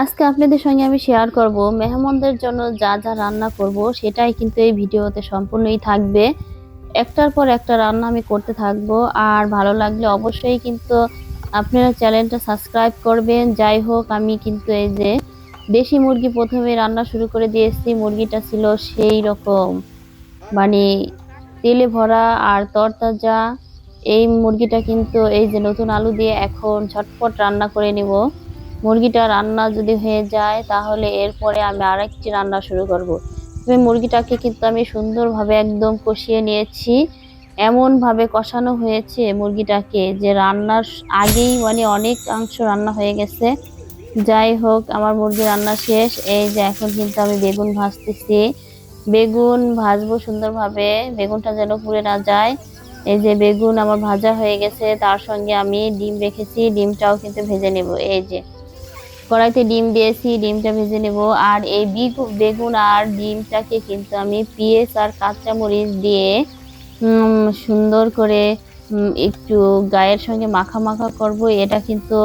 আজকে আপনাদের সঙ্গে আমি শেয়ার করব মেহমানদের জন্য যা যা রান্না করব, সেটাই কিন্তু এই ভিডিওতে সম্পূর্ণই থাকবে। একটার পর একটা রান্না আমি করতে থাকব, আর ভালো লাগলে অবশ্যই কিন্তু আপনারা চ্যানেলটা সাবস্ক্রাইব করবেন। যাই হোক, আমি কিন্তু এই যে দেশি মুরগি প্রথমে রান্না শুরু করে দিয়েছি, মুরগিটা ছিল সেই রকম। মানে তেলে ভরা আর তরতাজা, এই মুরগিটা কিন্তু এই যে নতুন আলু দিয়ে এখন ঝটপট রান্না করে নিব। মুরগিটা রান্না যদি হয়ে যায়, তাহলে এরপরে আমি আরেকটি রান্না শুরু করব। তবে মুরগিটাকে কিন্তু আমি সুন্দরভাবে একদম কষিয়ে নিয়েছি। এমনভাবে কষানো হয়েছে মুরগিটাকে যে রান্নার আগেই মানে অনেক অংশ রান্না হয়ে গেছে। যাই হোক, আমার মুরগি রান্না শেষ। এই যে এখন কিন্তু আমি বেগুন ভাজতেছি। বেগুন ভাজবো সুন্দরভাবে, বেগুনটা যেন পুড়ে না যায়। এই যে বেগুন আমার ভাজা হয়ে গেছে, তার সঙ্গে আমি ডিম রেখেছি, ডিমটাও কিন্তু ভেজে নেব। এই যে কড়াইতে ডিম দিয়েছি, ডিমটা ভেজে নেব। আর এই বেগুন আর ডিমটাকে কিন্তু আমি পিঁয়াজ আর কাঁচামরিচ দিয়ে সুন্দর করে একটু গায়ের সঙ্গে মাখা মাখা করব। এটা কিন্তু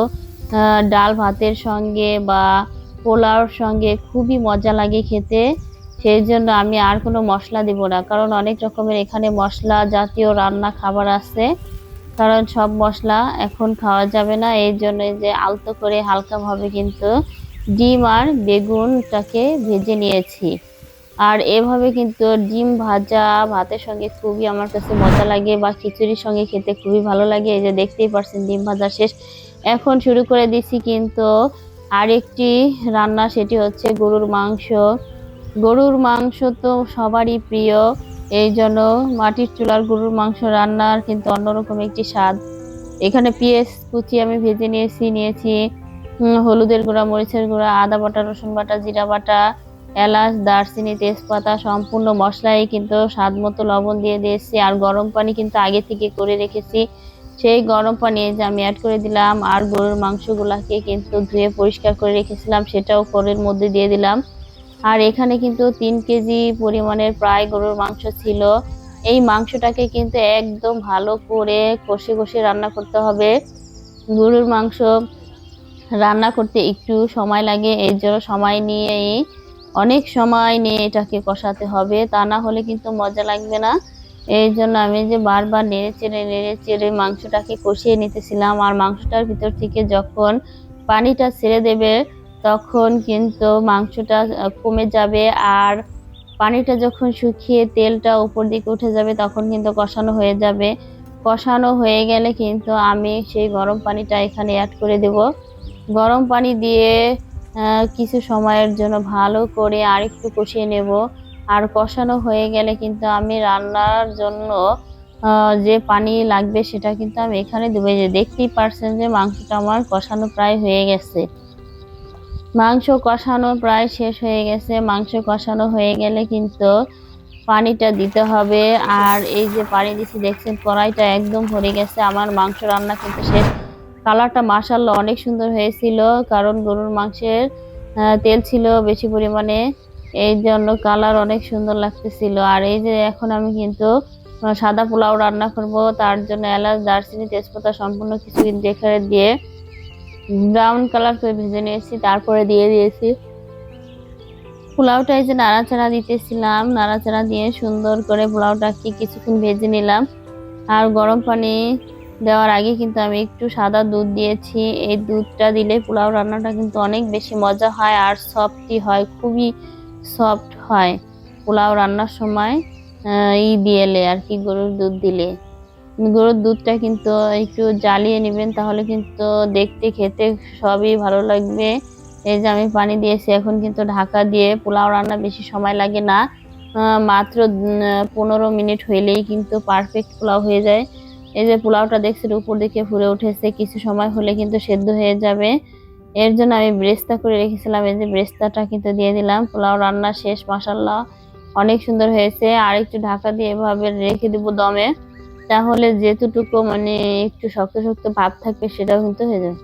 ডাল ভাতের সঙ্গে বা পোলাওর সঙ্গে খুবই মজা লাগে খেতে। সেই জন্য আমি আর কোনো মশলা দিব না, কারণ অনেক রকমের এখানে মশলা জাতীয় রান্না খাবার আছে। কারণ সব মশলা এখন খাওয়া যাবে না, এই জন্য যে আলতো করে হালকাভাবে কিন্তু ডিম আর বেগুনটাকে ভেজে নিয়েছি। আর এভাবে কিন্তু ডিম ভাজা ভাতের সঙ্গে খুবই আমার কাছে মজা লাগে বা খিচুড়ির সঙ্গে খেতে খুবই ভালো লাগে। এই যে দেখতেই পারছেন ডিম ভাজা শেষ। এখন শুরু করে দিছি কিন্তু আরেকটি রান্না, সেটি হচ্ছে গরুর মাংস। গরুর মাংস তো সবারই প্রিয়। এই জন্য মাটির চুলার গরুর মাংস রান্নার কিন্তু অন্যরকম একটি স্বাদ। এখানে পেঁয়াজ, কুচি আমি ভেজে নিয়েছি নিয়েছি হলুদের গুঁড়া, মরিচের গুঁড়া, আদা বাটা, রসুন বাটা, জিরা বাটা, এলাচ, দারচিনি, তেজপাতা, সম্পূর্ণ মশলাই কিন্তু স্বাদ মতো লবণ দিয়ে দিয়েছি আর গরম পানি কিন্তু আগে থেকে করে রেখেছি। সেই গরম পানি যে আমি অ্যাড করে দিলাম আর গরুর মাংসগুলাকে কিন্তু ধুয়ে পরিষ্কার করে রেখেছিলাম, সেটাও করের মধ্যে দিয়ে দিলাম। আর এখানে কিন্তু তিন কেজি পরিমাণের প্রায় গরুর মাংস ছিল। এই মাংসটাকে কিন্তু একদম ভালো করে কষে কষে রান্না করতে হবে। গরুর মাংস রান্না করতে একটু সময় লাগে এই জন্য সময় নিয়েই, অনেক সময় নিয়ে এটাকে কষাতে হবে। তা না হলে কিন্তু মজা লাগবে না। এই জন্য আমি যে বারবার নেড়ে চেড়ে নেড়ে চেড়ে মাংসটাকে কষিয়ে নিতেছিলাম। আর মাংসটার ভিতর থেকে যখন পানিটা ছেড়ে দেবে তখন কিন্তু মাংসটা কমে যাবে আর পানিটা যখন শুকিয়ে তেলটা উপর দিকে উঠে যাবে তখন কিন্তু কষানো হয়ে যাবে। কষানো হয়ে গেলে কিন্তু আমি সেই গরম পানিটা এখানে অ্যাড করে দেব। গরম পানি দিয়ে কিছু সময়ের জন্য ভালো করে আরেকটু কষিয়ে নেব। আর কষানো হয়ে গেলে কিন্তু আমি রান্নার জন্য যে পানি লাগবে সেটা কিন্তু আমি এখানে দেবো। যে দেখতেই পারছেন যে মাংসটা আমার কষানো প্রায় হয়ে গেছে। মাংস কষানো প্রায় শেষ হয়ে গেছে। মাংস কষানো হয়ে গেলে কিন্তু পানিটা দিতে হবে। আর এই যে পানি দিচ্ছি দেখছেন কড়াইটা একদম ভরে গেছে। আমার মাংস রান্না কিন্তু শেষ। কালারটা মাসাল্লা অনেক সুন্দর হয়েছিল, কারণ গরুর মাংসের তেল ছিল বেশি পরিমাণে। এই জন্য কালার অনেক সুন্দর লাগতেছিল। আর এই যে এখন আমি কিন্তু সাদা পোলাও রান্না করব। তার জন্য এলাচ, দারচিনি, তেজপাতা সম্পূর্ণ কিছু কিন্তু দিয়ে ব্রাউন কালার করে ভেজে নিয়েছি, তারপরে দিয়ে দিয়েছি। পোলাওটা এই যে নাড়াচাড়া দিতেছিলাম, নাড়াচাড়া দিয়ে সুন্দর করে পোলাওটাকে কিছুক্ষণ ভেজে নিলাম। আর গরম পানি দেওয়ার আগে কিন্তু আমি একটু সাদা দুধ দিয়েছি। এই দুধটা দিলে পোলাও রান্নাটা কিন্তু অনেক বেশি মজা হয় আর সফটই হয়, খুবই সফট হয় পোলাও রান্নার সময় ই দিয়েলে আর কি গরুর দুধ দিলে। গরুর দুধটা কিন্তু একটু জ্বালিয়ে নেবেন, তাহলে কিন্তু দেখতে, খেতে সবই ভালো লাগবে। এই যে আমি পানি দিয়েছি, এখন কিন্তু ঢাকা দিয়ে পোলাও রান্না বেশি সময় লাগে না। মাত্র পনেরো মিনিট হইলেই কিন্তু পারফেক্ট পোলাও হয়ে যায়। এই যে পোলাওটা দেখছেন, উপর দিকে ফুলে উঠেছে, কিছু সময় হলে কিন্তু সেদ্ধ হয়ে যাবে। এর জন্য আমি ব্রেস্তা করে রেখেছিলাম, এই যে ব্রেস্তাটা কিন্তু দিয়ে দিলাম। পোলাও রান্না শেষ মাসাল্লাহ অনেক সুন্দর হয়েছে। আর একটু ঢাকা দিয়ে এভাবে রেখে দেবো দমে। তাহলে যেটুকু মানে একটু শক্ত শক্ত ভাব থাকবে সেটাও কিন্তু হয়ে যাবে।